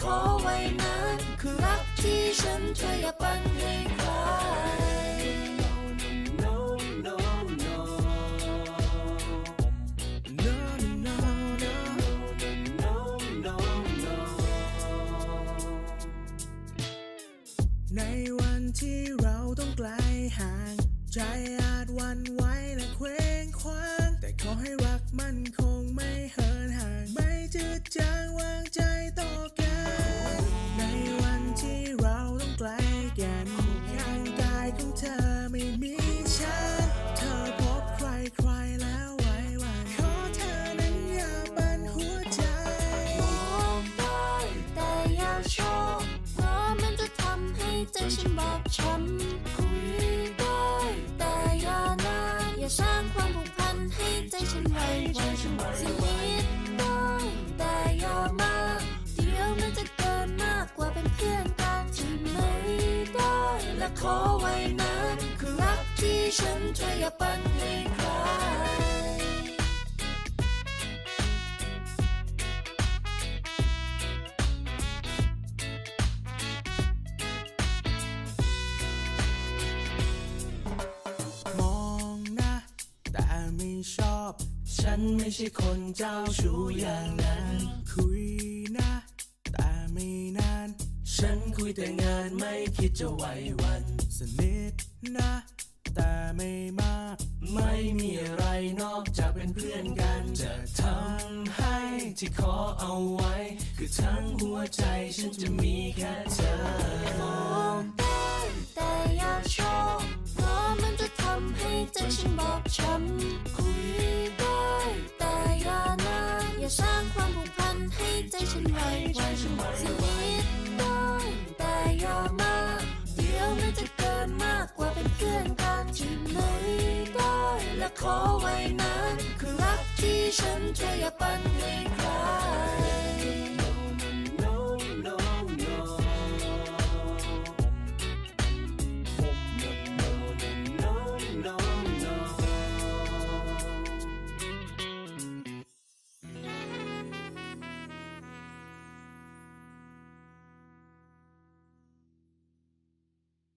ขอไว้นั้นคือรักที่ฉันเธออย่าปันให้ใคร No, no, no. No, no, no, no, no, no. ในวันที่เราต้องไกลห่าง ใจอาจหวันไหวและเคว้งคว้าง แต่ขอให้รักมันคำให้ใจฉันบอบช้ำคุยได้แต่อย่านานอย่าสร้างความผูกพันให้ใจฉันไหว้วันสนิทได้แต่อย่ามากเดี๋ยวมันจะเกินมากกว่าเป็นเพื่อนกันที่ไม่ได้และขอไว้นั้นคือรักที่ฉันเธออย่าปัน ฉันไม่ใช่คนเจ้าชู้อย่างนั้น คุยนะ แต่ไม่นาน ฉันคุยแต่งานไม่คิดจะไหววัน สนิทนะ แต่ไม่มาก ไม่มีอะไรนอกจากเป็นเพื่อนกัน จะทำให้ที่ขอเอาไว้ คือทั้งหัวใจฉันจะมีแค่เธอ ให้ใจฉันไว้วันสนิทได้แต่อย่ามาเดี๋ยวมันจะเกินมากกว่าเป็นเพื่อนกันที่ไม่ได้และขอไว้นั้นคือรักที่ฉันจะออย่าปันให้ใคร